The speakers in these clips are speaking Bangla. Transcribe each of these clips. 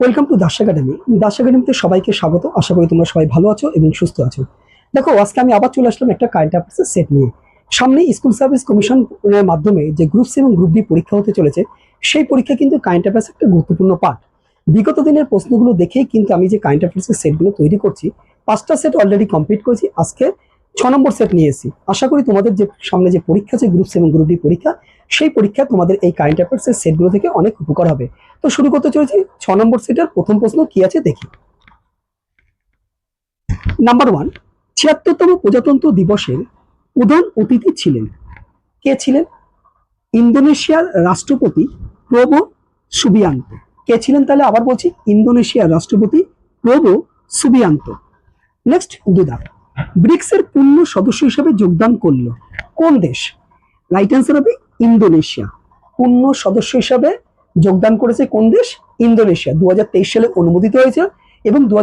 Welcome to Das academy Das একাডেমিতে সবাইকে স্বাগত। আশা করি তোমরা সবাই ভালো আছো এবং সুস্থ আছো। দেখো, আজকে আমি আবার চলে আসলাম একটা কারেন্ট অ্যাফেয়ার্সের সেট নিয়ে। সামনে স্কুল সার্ভিস কমিশনের মাধ্যমে যে গ্রুপ সি এবং গ্রুপ ডি পরীক্ষা হতে চলেছে, সেই পরীক্ষা কিন্তু কারেন্ট অ্যাফেয়ার্স একটা গুরুত্বপূর্ণ পার্ট বিগত দিনের প্রশ্নগুলো দেখেই কিন্তু আমি যে কারেন্ট অ্যাফেয়ার্সের সেটগুলো তৈরি করছি, পাঁচটা সেট অলরেডি কমপ্লিট করেছি। আজকে ছ নম্বর সেট নিয়ে এসেছি আশা করি তোমাদের যে সামনে যে পরীক্ষা আছে গ্রুপ সি এবং গ্রুপ ডি পরীক্ষা, সেই পরীক্ষা তোমাদের এই কারেন্ট অ্যাফেয়ার্সের সেটগুলো থেকে অনেক উপকার হবে। তো শুরু করতে চলেছি ছ নম্বর সেটের প্রথম প্রশ্ন কি আছে দেখি। নাম্বার ওয়ান ছিয়াত্তরতম প্রজাতন্ত্র দিবসের প্রধান অতিথি ছিলেন। কে ছিলেন? ইন্দোনেশিয়ার রাষ্ট্রপতি প্রবো সুবিয়ান্ত। কে ছিলেন তাহলে? আবার বলছি, ইন্দোনেশিয়ার রাষ্ট্রপতি প্রবো সুবিয়ান্ত। নেক্সট দুদা ব্রিক্সের পূর্ণ সদস্য হিসেবে যোগদান করল কোন দেশ? রাইট অ্যান্সার হবে ইন্দোনেশিয়া। পূর্ণ সদস্য হিসাবে যোগদান করেছে কোন দেশ? ইন্দোনেশিয়া। দু সালে অনুমোদিত হয়েছে এবং দু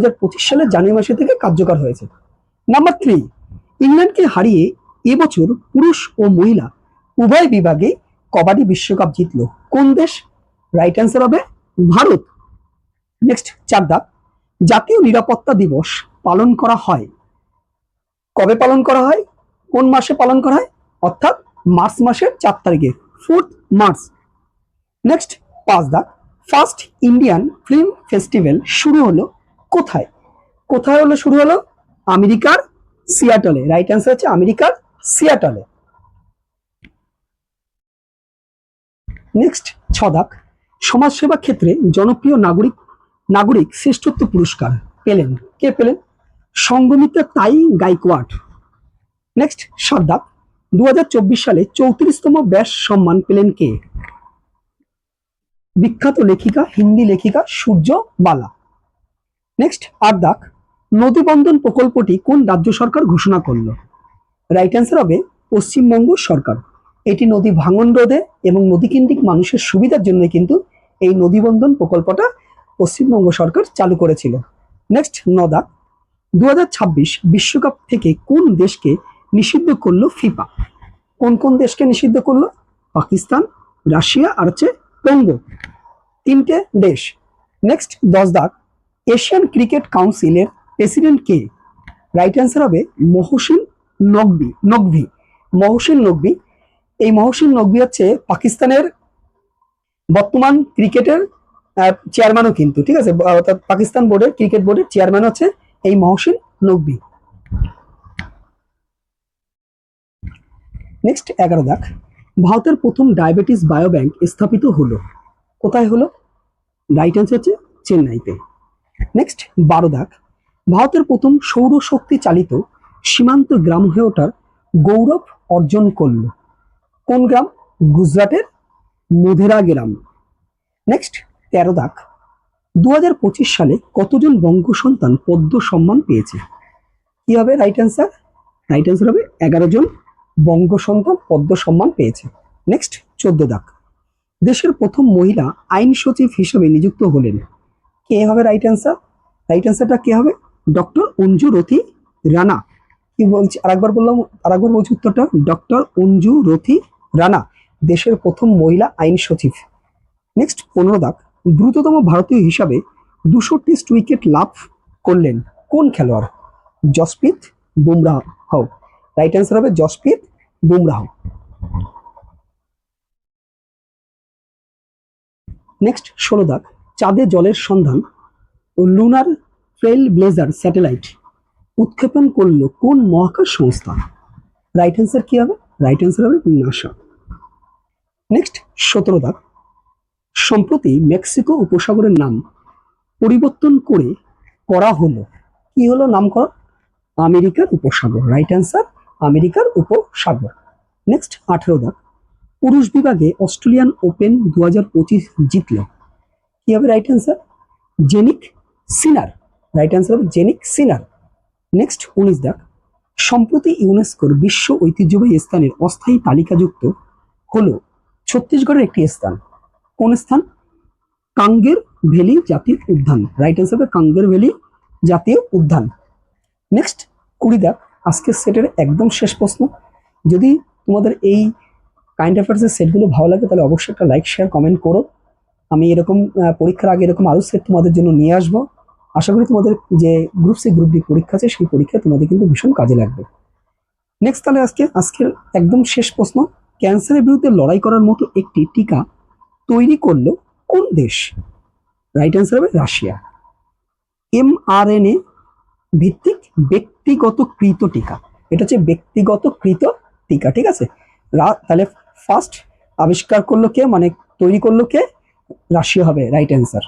সালে জানুয়ারি মাসে থেকে কার্যকর হয়েছে। নাম্বার থ্রি ইংল্যান্ডকে হারিয়ে এবছর পুরুষ ও মহিলা উভয় বিভাগে কবাডি বিশ্বকাপ জিতলো। কোন দেশ? রাইট অ্যান্সার হবে ভারত। নেক্সট চার দাগ। জাতীয় নিরাপত্তা দিবস পালন করা হয় কবে পালন করা হয়? কোন মাসে পালন করা হয়? অর্থাৎ মার্চ মাসের চার তারিখে ফোর্থ মার্চ। নেক্সট পাঁচ দাগ। ফার্স্ট ইন্ডিয়ান ফিল্ম ফেস্টিভ্যাল শুরু হলো কোথায়? কোথায় হলো শুরু হলো? আমেরিকার সিয়াটলে। রাইট অ্যান্সার হচ্ছে আমেরিকার সিয়াটলে। নেক্সট ছ দাগ। সমাজসেবা ক্ষেত্রে জনপ্রিয় নাগরিক নাগরিক শ্রেষ্ঠত্ব পুরস্কার পেলেন। কে পেলেন? সঙ্গমিতা তাই গাইকোয়াড। নেক্সট সাত দাগ দু সালে চৌত্রিশতম ব্যাস সম্মান পেলেন কে? বিখ্যাত লেখিকা, হিন্দি লেখিকা সূর্য বালা। নেক্সট আট দাগ নদীবন্ধন প্রকল্পটি কোন রাজ্য সরকার ঘোষণা করল? রাইট অ্যান্সার হবে পশ্চিমবঙ্গ সরকার। এটি নদী ভাঙন রোধে এবং নদীকেন্দ্রিক মানুষের সুবিধার জন্য কিন্তু এই নদীবন্ধন প্রকল্পটা পশ্চিমবঙ্গ সরকার চালু করেছিল। নেক্সট নদা দু বিশ্বকাপ থেকে কোন দেশকে নিষিদ্ধ করল ফিফা? কোন কোন দেশকে নিষিদ্ধ করল? পাকিস্তান, রাশিয়া আর হচ্ছে কঙ্গো। তিনটে দেশ। নেক্সট দশ দাগ এশিয়ান ক্রিকেট কাউন্সিলের প্রেসিডেন্ট কে? রাইট অ্যান্সার হবে মহসিন নকবি নকভি মহসিন নকবি। এই মহসিন নকবি হচ্ছে পাকিস্তানের বর্তমান ক্রিকেটের চেয়ারম্যানও কিন্তু, ঠিক আছে? অর্থাৎ পাকিস্তান বোর্ডের ক্রিকেট বোর্ডের চেয়ারম্যান হচ্ছে এই মহসিন নকবি নেক্সট এগারো দাগ। ভারতের প্রথম ডায়াবেটিস বায়োব্যাংক স্থাপিত হলো। কোথায় হলো? রাইট অ্যান্সার হচ্ছে চেন্নাইতে। নেক্সট বারো দাগ। ভারতের প্রথম সৌরশক্তি চালিত সীমান্ত গ্রাম হয়ে ওঠার গৌরব অর্জন করল। কোন গ্রাম? গুজরাটের মধেরা গ্রাম। নেক্সট তেরো দাগ। দু হাজার পঁচিশ সালে কতজন বঙ্গ সন্তান পদ্ম সম্মান পেয়েছে? কি হবে রাইট অ্যান্সার রাইট অ্যান্সার হবে এগারো জন বঙ্গ সন্তান পদ্ম সম্মান পেয়েছে। নেক্সট চোদ্দ দাগ। দেশের প্রথম মহিলা আইন সচিব হিসেবে নিযুক্ত হলেন। কে হবে রাইট অ্যান্সার রাইট অ্যান্সারটা কে হবে? ডক্টর অঞ্জু রথি রানা। কি বলছি? আরেকবার বললাম, আরেকবার বলছি উত্তরটা। ডক্টর অঞ্জু রথি রানা, দেশের প্রথম মহিলা আইন সচিব। নেক্সট পনেরো দাগ। দ্রুততম ভারতীয় হিসাবে দুশো টেস্ট উইকেট লাভ করলেন কোন খেলোয়াড়? জসপ্রীত বুমরাহ রাইট অ্যান্সার হবে জসপ্রীত বুমরাহ নেক্সট ষোলো দাগ। চাঁদে জলের সন্ধান ও লুনার ট্রেল ব্লেজার স্যাটেলাইট উৎক্ষেপণ করল কোন মহাকাশ সংস্থা? রাইট অ্যান্সার কি হবে? রাইট অ্যান্সার হবে নাসা নেক্সট সতেরো দাগ। সম্প্রতি মেক্সিকো উপসাগরের নাম পরিবর্তন করে করা হলো। কি হলো নামকরণ? আমেরিকার উপসাগর। রাইট অ্যান্সার আমেরিকার উপসাগর। নেক্সট আঠেরো দাগ। পুরুষ বিভাগে অস্ট্রেলিয়ান ওপেন দু হাজার পঁচিশ জিতল। কি হবে right answer Jannik Sinner right answer হবে জেনিক সিনার নেক্সট উনিশ দাগ। সম্প্রতি ইউনেস্কোর বিশ্ব ঐতিহ্যবাহী স্থানের অস্থায়ী তালিকাযুক্ত হলো ছত্তিশগড়ের একটি স্থান। কোন স্থান? কাঙ্গের ভ্যালি জাতীয় উদ্যান। রাইট অ্যান্সার হবে কাঙ্গের ভ্যালি জাতীয় উদ্যান। নেক্সট কুড়ি দাগ। আজকের সেটের একদম শেষ প্রশ্ন। যদি তোমাদের এই কাইন্ড অ্যাফেয়ার্সের সেটগুলো ভালো লাগে, তাহলে অবশ্যই একটা লাইক শেয়ার কমেন্ট করো। আমি এরকম পরীক্ষার আগে এরকম আরও সেট তোমাদের জন্য নিয়ে আসব। আশা করি তোমাদের যে গ্রুপ সি গ্রুপ ডি পরীক্ষা আছে, সেই পরীক্ষা তোমাদের কিন্তু ভীষণ কাজে লাগবে। নেক্সট তাহলে আজকে, আজকের একদম শেষ প্রশ্ন। ক্যান্সারের বিরুদ্ধে লড়াই করার মতো একটি টিকা তৈরি করল কোন দেশ? রাইট অ্যান্সার হবে রাশিয়া। এমআরএনএ ভিত্তিক ব্যক্তিগত কৃত টিকা। এটা হচ্ছে ব্যক্তিগত কৃত টিকা, ঠিক আছে? তাহলে ফার্স্ট আবিষ্কার করল কে? মানে তৈরি করল কে? রাশিয়া হবে রাইট অ্যান্সার